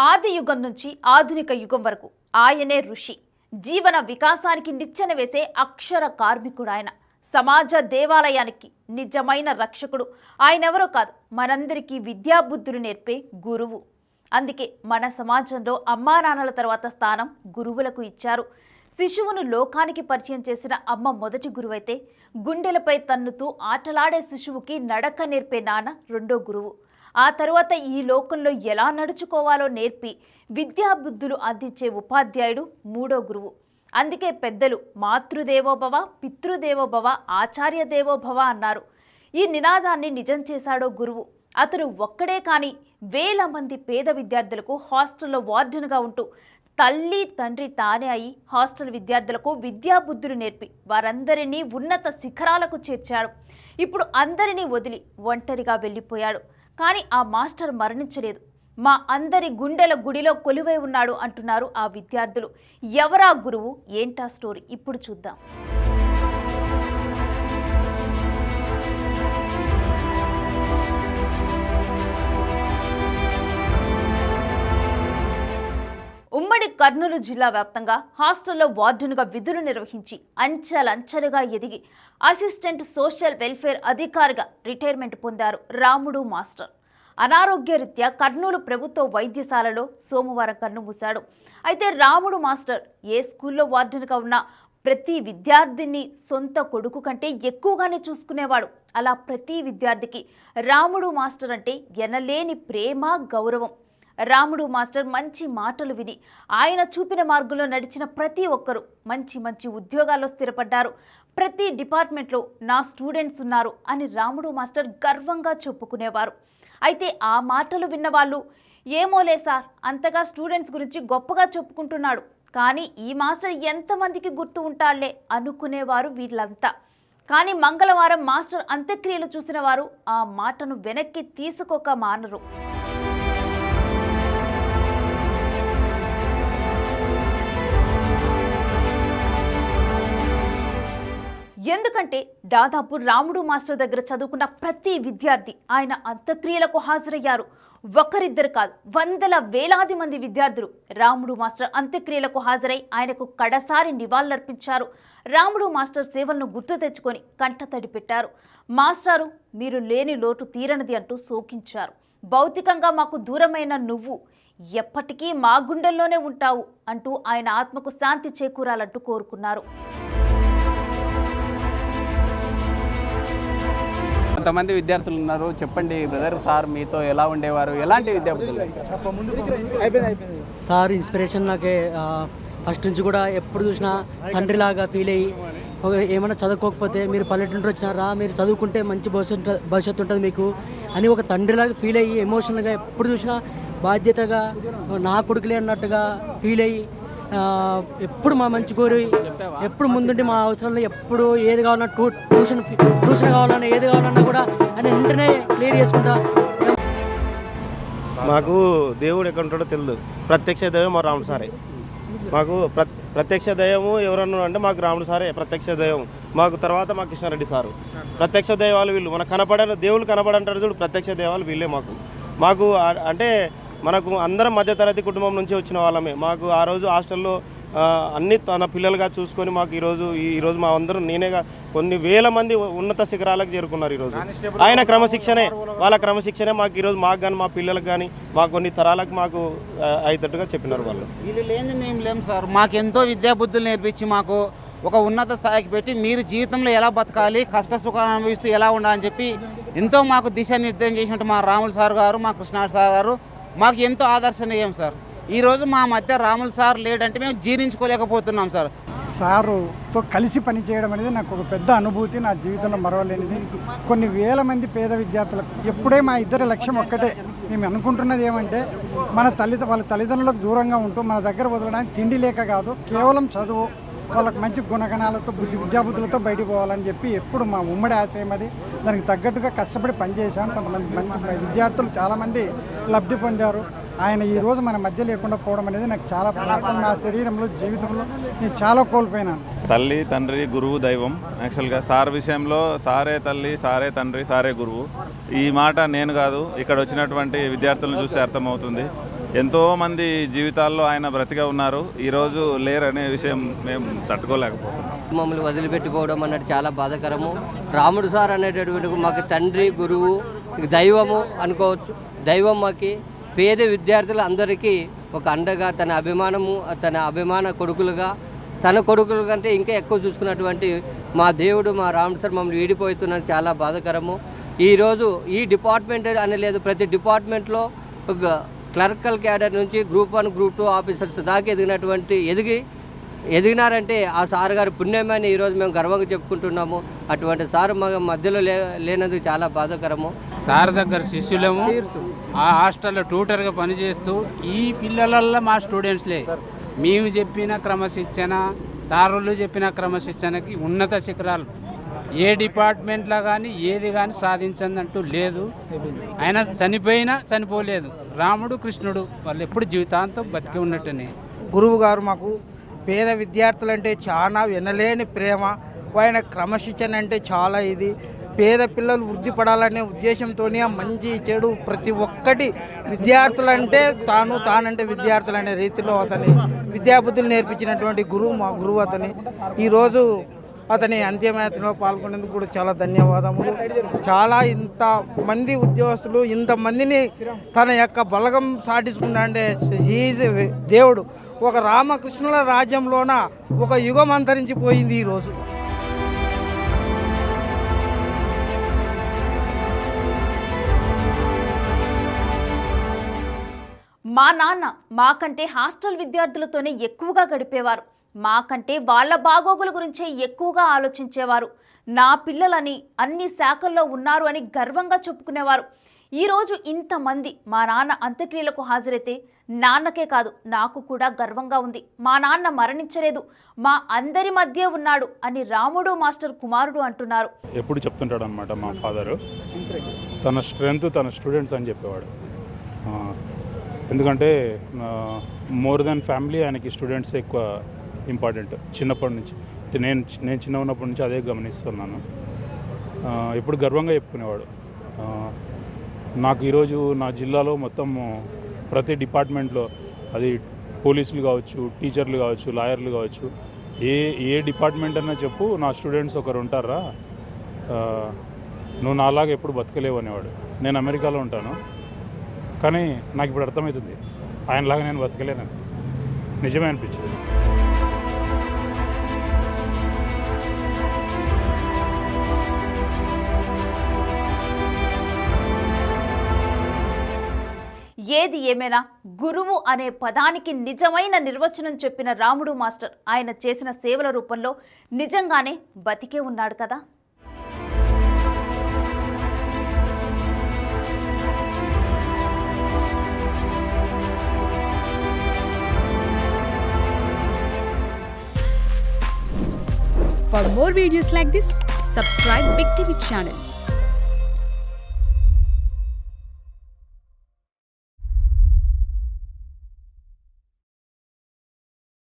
ఆది యుగం నుంచి ఆధునిక యుగం వరకు ఆయనే ఋషి. జీవన వికాసానికి నిచ్చెన వేసే అక్షర కార్మికుడు ఆయన సమాజ దేవాలయానికి నిజమైన రక్షకుడు. ఆయనెవరో కాదు మనందరికీ విద్యాబుద్ధులు నేర్పే గురువు. అందుకే మన సమాజంలో అమ్మా నాన్నల తర్వాత స్థానం గురువులకు ఇచ్చారు. శిశువును లోకానికి పరిచయం చేసిన అమ్మ మొదటి గురువైతే గుండెలపై తన్నుతూ ఆటలాడే శిశువుకి నడక నేర్పే నాన్న రెండో గురువు. ఆ తర్వాత ఈ లోకంలో ఎలా నడుచుకోవాలో నేర్పి విద్యాబుద్ధులు అందించే ఉపాధ్యాయుడు మూడో గురువు. అందుకే పెద్దలు మాతృదేవోభవ పితృదేవోభవ ఆచార్య దేవోభవ అన్నారు. ఈ నినాదాన్ని నిజం చేశాడో గురువు. అతను ఒక్కడే కాని వేల మంది పేద విద్యార్థులకు హాస్టల్లో వార్డెన్గా ఉంటూ తల్లి తండ్రి తానే అయి హాస్టల్ విద్యార్థులకు విద్యాబుద్ధులు నేర్పి వారందరినీ ఉన్నత శిఖరాలకు చేర్చాడు. ఇప్పుడు అందరినీ వదిలి ఒంటరిగా వెళ్ళిపోయాడు. కానీ ఆ మాస్టర్ మరణించలేదు. మా అందరి గుండెల గుడిలో కొలువై ఉన్నాడు అంటున్నారు ఆ విద్యార్థులు. ఎవరా గురువు? ఏంటా స్టోరీ? ఇప్పుడు చూద్దాం. ఉమ్మడి కర్నూలు జిల్లా వ్యాప్తంగా హాస్టల్లో వార్డునుగా విధులు నిర్వహించి అంచెలంచెలుగా ఎదిగి అసిస్టెంట్ సోషల్ వెల్ఫేర్ అధికారిగా రిటైర్మెంట్ పొందారు రాముడు మాస్టర్. అనారోగ్యరీత్యా కర్నూలు ప్రభుత్వ వైద్యశాలలో సోమవారం కన్నుమూశాడు అయితే రాముడు మాస్టర్ ఏ స్కూల్లో వార్డెన్గా ఉన్నా ప్రతి విద్యార్థిని సొంత కొడుకు కంటే ఎక్కువగానే చూసుకునేవాడు. అలా ప్రతి విద్యార్థికి రాముడు మాస్టర్ అంటే ఎనలేని ప్రేమ గౌరవం. రాముడు మాస్టర్ మంచి మాటలు విని ఆయన చూపిన మార్గంలో నడిచిన ప్రతి ఒక్కరూ మంచి మంచి ఉద్యోగాల్లో స్థిరపడ్డారు. ప్రతి డిపార్ట్మెంట్లో నా స్టూడెంట్స్ ఉన్నారు అని రాముడు మాస్టర్ గర్వంగా చెప్పుకునేవారు. అయితే ఆ మాటలు విన్న వాళ్ళు ఏమోలే సార్ అంతగా స్టూడెంట్స్ గురించి గొప్పగా చెప్పుకుంటున్నాడు కానీ ఈ మాస్టర్ ఎంతమందికి గుర్తు ఉంటాళ్ళే అనుకునేవారు వీళ్ళంతా. కానీ మంగళవారం మాస్టర్ అంత్యక్రియలు చూసిన వారు ఆ మాటను వెనక్కి తీసుకోక మానరు. ఎందుకంటే దాదాపు రాముడు మాస్టర్ దగ్గర చదువుకున్న ప్రతి విద్యార్థి ఆయన అంత్యక్రియలకు హాజరయ్యారు. ఒకరిద్దరు కాదు వందల వేలాది మంది విద్యార్థులు రాముడు మాస్టర్ అంత్యక్రియలకు హాజరై ఆయనకు కడసారి నివాళులర్పించారు. రాముడు మాస్టర్ సేవలను గుర్తు తెచ్చుకొని కంటతడి పెట్టారు. మాస్టారు మీరు లేని లోటు తీరనిది అంటూ శోకించారు. భౌతికంగా మాకు దూరమైన నువ్వు ఎప్పటికీ మా గుండెల్లోనే ఉంటావు అంటూ ఆయన ఆత్మకు శాంతి చేకూరాలంటూ కోరుకున్నారు. కొంతమంది విద్యార్థులు ఉన్నారు. చెప్పండి బ్రదర్ సార్ మీతో ఎలా ఉండేవారు? ఎలాంటి విద్యార్థులు సార్ ఇన్స్పిరేషన్ నాకే ఫస్ట్ నుంచి కూడా ఎప్పుడు చూసినా తండ్రిలాగా ఫీల్ అయ్యి ఏమైనా చదువుకోకపోతే మీరు పల్లెటూరు వచ్చినారా మీరు చదువుకుంటే మంచి భవిష్యత్తు భవిష్యత్తు ఉంటుంది మీకు అని ఒక తండ్రిలాగా ఫీల్ అయ్యి ఎమోషనల్గా ఎప్పుడు చూసినా బాధ్యతగా నా కొడుకులే అన్నట్టుగా ఫీల్ అయ్యి ఎప్పుడు మా మంచి కోరి ఎప్పుడు ముందుండి మా అవసరాలు ఎప్పుడు ఏది కావాలన్నా టూ ట్యూషన్ ట్యూషన్ కావాలన్నా ఏది కావాలన్నా కూడా అని వెంటనే క్లియర్ చేసుకుంటా. మాకు దేవుడు ఎక్కడ ఉంటాడో తెలియదు ప్రత్యక్ష దైవం మా రాముడు సారే. మాకు ప్ర ప్రత్యక్ష దైవము ఎవరన్నా అంటే మాకు రాముడు సారే ప్రత్యక్ష దైవం. మాకు తర్వాత మా కృష్ణారెడ్డి సారు. ప్రత్యక్ష దైవాలు వీళ్ళు. మనకు కనపడని దేవుళ్ళు కనపడంటారు చూడు ప్రత్యక్ష దైవాలు వీళ్ళే మాకు. మాకు అంటే మనకు అందరం మధ్యతరగతి కుటుంబం నుంచి వచ్చిన వాళ్ళమే. మాకు ఆ రోజు హాస్టల్లో అన్ని తన పిల్లలుగా చూసుకొని మాకు ఈరోజు ఈ- ఈరోజు మా అందరం నేనేగా కొన్ని వేల మంది ఉన్నత శిఖరాలకు చేరుకున్నారు ఈరోజు ఆయన క్రమశిక్షణే వాళ్ళ క్రమశిక్షణే మాకు ఈరోజు మాకు కానీ మా పిల్లలకు కానీ మా కొన్ని తరాలకు మాకు అయ్యేటట్టుగా చెప్పినారు వాళ్ళు. వీళ్ళు లేని మేము లేము సార్. మాకెంతో విద్యాబుద్ధులు నేర్పించి మాకు ఒక ఉన్నత స్థాయికి పెట్టి మీరు జీవితంలో ఎలా బతకాలి కష్ట సుఖాలు అనుభవిస్తూ ఎలా ఉండాలని చెప్పి ఎంతో మాకు దిశానిర్దేశం చేసినట్టు మా రాములు సార్ గారు మా కృష్ణాడు సార్ గారు మాకు ఎంతో ఆదర్శనీయం సార్. ఈరోజు మా మధ్య రాములు సార్ లేడంటే మేము జీర్ణించుకోలేకపోతున్నాం సార్. సారుతో కలిసి పనిచేయడం అనేది నాకు ఒక పెద్ద అనుభూతి నా జీవితంలో మరవలేనిది. కొన్ని వేల మంది పేద విద్యార్థులకు ఎప్పుడే మా ఇద్దరి లక్ష్యం ఒక్కటే. మేము అనుకుంటున్నది ఏమంటే మన తల్లి వాళ్ళ తల్లిదండ్రులకు దూరంగా ఉంటూ మన దగ్గర వదలడానికి తిండి లేక కాదు కేవలం చదువు వాళ్ళకి మంచి గుణగణాలతో బుద్ధి విద్యాబుద్ధులతో బయటికి పోవాలని చెప్పి ఎప్పుడు మా ఉమ్మడి ఆశయం అది. దానికి తగ్గట్టుగా కష్టపడి పనిచేశాం. కొంతమంది మంచి విద్యార్థులు చాలామంది లబ్ధి పొందారు. ఆయన ఈరోజు మన మధ్య లేకుండా పోవడం అనేది నాకు చాలా ప్రాసం నా శరీరంలో జీవితంలో నేను చాలా కోల్పోయినాను. తల్లి తండ్రి గురువు దైవం. యాక్చువల్గా సార్ విషయంలో సారే తల్లి సారే తండ్రి సారే గురువు. ఈ మాట నేను కాదు. ఇక్కడ వచ్చినటువంటి విద్యార్థులను చూస్తే అర్థమవుతుంది. ఎంతోమంది జీవితాల్లో ఆయన బ్రతిగా ఉన్నారు. ఈరోజు లేరనే విషయం మేము తట్టుకోలేకపోతున్నాం. మమ్మల్ని వదిలిపెట్టిపోవడం అన్నట్టు చాలా బాధాకరము. రాముడు సార్ అనేటటువంటి మాకు తండ్రి గురువు దైవము అనుకోవచ్చు. దైవం మాకి పేద విద్యార్థులు అందరికీ ఒక అండగా తన అభిమానము తన అభిమాన కొడుకులుగా తన కొడుకుల కంటే ఇంకా ఎక్కువ చూసుకున్నటువంటి మా దేవుడు మా రాముడు సార్ మమ్మల్ని వీడిపోతున్నది చాలా బాధాకరము. ఈరోజు ఈ డిపార్ట్మెంట్ అని లేదు ప్రతి డిపార్ట్మెంట్లో ఒక క్లర్కల్ క్యాడర్ నుంచి group one group two officers దాకా ఎదిగినటువంటి ఎదిగి ఎదిగినారంటే ఆ సార్ గారి పుణ్యమని ఈరోజు మేము గర్వంగా చెప్పుకుంటున్నాము. అటువంటి సార్ మా మధ్యలో లే లేనందుకు చాలా బాధాకరము. సార్ దగ్గర శిష్యులము ఆ హాస్టల్లో ట్యూటర్గా పనిచేస్తూ ఈ పిల్లలల్లో మా స్టూడెంట్స్లే. మేము చెప్పిన క్రమశిక్షణ సారులు చెప్పిన క్రమశిక్షణకి ఉన్నత శిఖరాలు. ఏ డిపార్ట్మెంట్లో కానీ ఏది కానీ సాధించదంటూ లేదు. ఆయన చనిపోయినా చనిపోలేదు. రాముడు కృష్ణుడు వాళ్ళు ఎప్పుడు జీవితాంతం బతికి ఉన్నట్టునే. గురువు గారు మాకు పేద విద్యార్థులంటే చాలా వినలేని ప్రేమ ఆయన క్రమశిక్షణ అంటే చాలా ఇది. పేద పిల్లలు వృద్ధి పడాలనే ఉద్దేశంతో మంచి చెడు ప్రతి ఒక్కటి విద్యార్థులంటే తాను తానంటే విద్యార్థులు అనే రీతిలో అతని విద్యాబుద్ధులు నేర్పించినటువంటి గురువు మా గురువు అతని. ఈరోజు అతని అంత్యయాత్రలో పాల్గొనేందుకు కూడా చాలా ధన్యవాదములు. చాలా ఇంత మంది ఉద్యోగస్తులు ఇంతమందిని తన యొక్క బలగం సాటించుకున్నా అంటే ఈజ్ దేవుడు. ఒక రామకృష్ణుల రాజ్యంలోన ఒక యుగం అంతరించిపోయింది ఈరోజు మా నాన్న మాకంటే హాస్టల్ విద్యార్థులతోనే ఎక్కువగా గడిపేవారు. మాకంటే వాళ్ళ బాగోగుల గురించే ఎక్కువగా ఆలోచించేవారు. నా పిల్లలని అన్ని శాఖల్లో ఉన్నారు అని గర్వంగా చెప్పుకునేవారు. ఈరోజు ఇంతమంది మా నాన్న అంత్యక్రియలకు హాజరైతే నాన్నకే కాదు నాకు కూడా గర్వంగా ఉంది. మా నాన్న మరణించలేదు మా అందరి మధ్య ఉన్నాడు అని రాముడు మాస్టర్ కుమారుడు అంటున్నారు. ఎప్పుడు చెప్తుంటాడు అనమాట మా ఫాదరు? తన స్ట్రెంగ్త్ తన స్టూడెంట్స్ అని చెప్పేవాడు. ఎందుకంటే మోర్ దెన్ ఫ్యామిలీ ఆయనకి స్టూడెంట్స్ ఎక్కువ ఇంపార్టెంట్ చిన్నప్పటి నుంచి. నేను నేను చిన్న ఉన్నప్పటి నుంచి అదే గమనిస్తున్నాను. ఎప్పుడు గర్వంగా చెప్పుకునేవాడు. నాకు ఈరోజు నా జిల్లాలో మొత్తం ప్రతి డిపార్ట్మెంట్లో అది పోలీసులు కావచ్చు టీచర్లు కావచ్చు లాయర్లు కావచ్చు ఏ ఏ డిపార్ట్మెంట్ అన్నా చెప్పు నా స్టూడెంట్స్ ఒకరు ఉంటారా? నువ్వు నాలాగా ఎప్పుడు బతకలేవు అనేవాడు. నేను అమెరికాలో ఉంటాను. కానీ నాకు ఇప్పుడు అర్థమవుతుంది. ఆయనలాగా నేను బతకలేనని. నిజమే అనిపించింది. ఏది ఏమైనా గురువు అనే పదానికి నిజమైన నిర్వచనం చెప్పిన రాముడు మాస్టర్ ఆయన చేసిన సేవల రూపంలో నిజంగానే బతికే ఉన్నాడు కదా? For more videos like this, subscribe Big TV channel.